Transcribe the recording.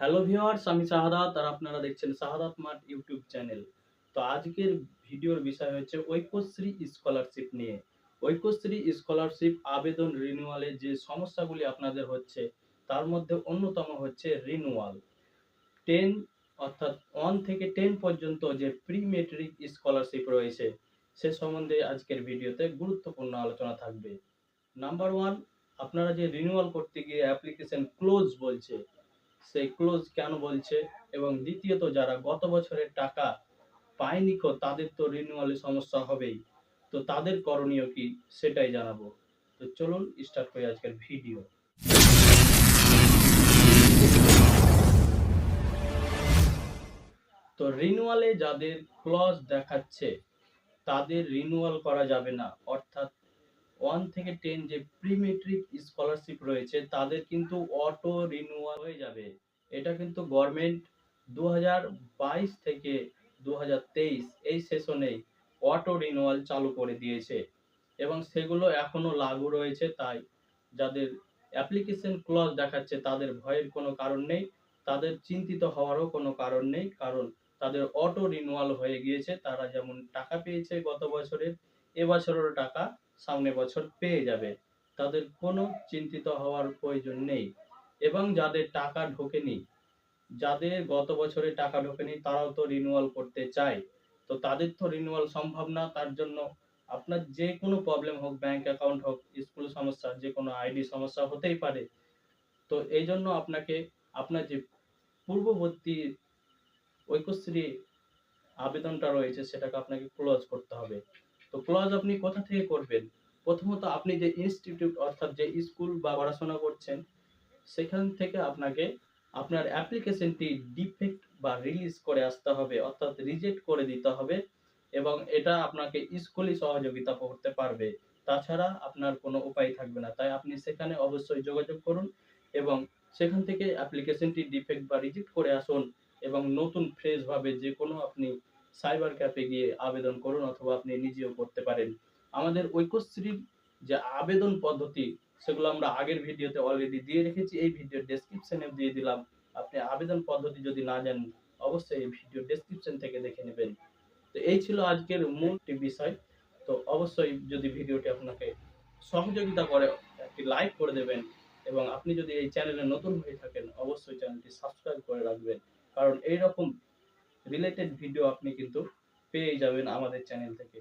Hello viewers আমি শাহাদাত আর আপনারা দেখছেন শাহাদাত মার্ট ইউটিউব চ্যানেল। তো আজকের ভিডিওর বিষয় হচ্ছে ঐক্যশ্রী স্কলারশিপ নিয়ে। ঐক্যশ্রী স্কলারশিপ আবেদন রিনিউয়ালে যে সমস্যাগুলি আপনাদের হচ্ছে, তার মধ্যে অন্যতম হচ্ছে রিনিউয়াল টেন অর্থাৎ ওয়ান থেকে টেন পর্যন্ত যে প্রি মেট্রিক স্কলারশিপ রয়েছে, সে সম্বন্ধে আজকের ভিডিওতে গুরুত্বপূর্ণ আলোচনা থাকবে। নাম্বার ওয়ান আপনারা যে রিনিউয়াল করতে গিয়ে অ্যাপ্লিকেশন ক্লোজ বলছে সেই ক্লোজ কেন বলছে? এবং দ্বিতীয়ত যারা গত বছরের টাকা পায়নি কো, তাদের তো রিনিউয়ালে সমস্যা হবেই। তো তাদের করণীয় কি সেটাই জানাব। তো চলুন স্টার্ট করি আজকের ভিডিও তো রিনিউয়ালে যাদের ক্লজ দেখাচ্ছে, তাদের রিনিউয়াল করা যাবে না। অর্থাৎ ওয়ান থেকে টেন যে প্রি মেট্রিক স্কলারশিপ রয়েছে, তাদের কিন্তু অটো রিনিউয়াল হয়ে যাবে। এটা কিন্তু গভর্নমেন্ট দু হাজার বাইশ থেকে দু হাজার তেইশ এই সেশনে অটো রিনিউয়াল চালু করে দিয়েছে। এবং সেগুলো এখনও লাগু রয়েছে, তাই যাদের অ্যাপ্লিকেশন ক্লজ দেখাচ্ছে, তাদের ভয়ের কোনো কারণ নেই। তাদের চিন্তিত হওয়ারও কোনো কারণ নেই, কারণ তাদের অটো রিনিউয়াল হয়ে গিয়েছে। তারা যেমন টাকা পেয়েছে গত বছরের এবছরেরও টাকা সামনে বছর পেয়ে যাবে। তাদের কোনো চিন্তিত হওয়ার প্রয়োজন নেই এবং যাদের টাকা ঢোকেনি, যাদের গত বছরে টাকা ঢোকেনি, তারাও তো রিনিউয়াল করতে চায়। তো তাদের তো রিনিউয়াল সম্ভব না, তার জন্য আপনার যে কোনো প্রবলেম হোক ব্যাংক অ্যাকাউন্ট হোক স্কুল সমস্যা, যে কোনো আইডি সমস্যা হতেই পারে। তো এই জন্য আপনাকে আপনার যে পূর্ববর্তী ঐক্যশ্রী আবেদনটা রয়েছে, সেটাকে আপনাকে ক্লোজ করতে হবে। তো ক্লোজ আপনি কোথা থেকে করবেন? প্রথমত আপনি যে ইনস্টিটিউট অর্থাৎ যে স্কুল বা পড়াশোনা করছেন, সেখান থেকে আপনাকে আপনার অ্যাপ্লিকেশনটি ডিফেক্ট বা রিলিজ করে আসতে হবে, অর্থাৎ রিজেক্ট করে দিতে হবে এবং এটা আপনাকে স্কুলই সহযোগিতা করতে পারবে। তাছাড়া আপনার কোনো উপায় থাকবে না। তাই আপনি সেখানে অবশ্যই যোগাযোগ করুন এবং সেখান থেকে অ্যাপ্লিকেশনটি ডিফেক্ট বা রিজেক্ট করে আসুন এবং নতুন ফ্রেশ ভাবে যে কোনো আপনি সাইবার ক্যাফে গিয়ে আবেদন করুন অথবা আপনি নিজেও করতে পারেন। আমাদের ঐক্যশ্রীর যে আবেদন পদ্ধতি, সেগুলো আমরা আগের ভিডিওতে অলরেডি দিয়ে রেখেছি। এই ভিডিও ডেসক্রিপশনে দিয়ে দিলাম। আপনি আবেদন পদ্ধতি যদি না জানেন, অবশ্যই এই ভিডিও ডেসক্রিপশন থেকে দেখে নেবেন। তো এই ছিল আজকের মূল বিষয়। তো অবশ্যই যদি ভিডিওটি আপনাকে সহযোগিতা করে, একটি লাইক করে দেবেন এবং আপনি যদি এই চ্যানেলে নতুন হয়ে থাকেন, অবশ্যই চ্যানেলটি সাবস্ক্রাইব করে রাখবেন। কারণ এই রকম রিলেটেড ভিডিও আপনি কিন্তু পেয়ে যাবেন আমাদের চ্যানেল থেকে।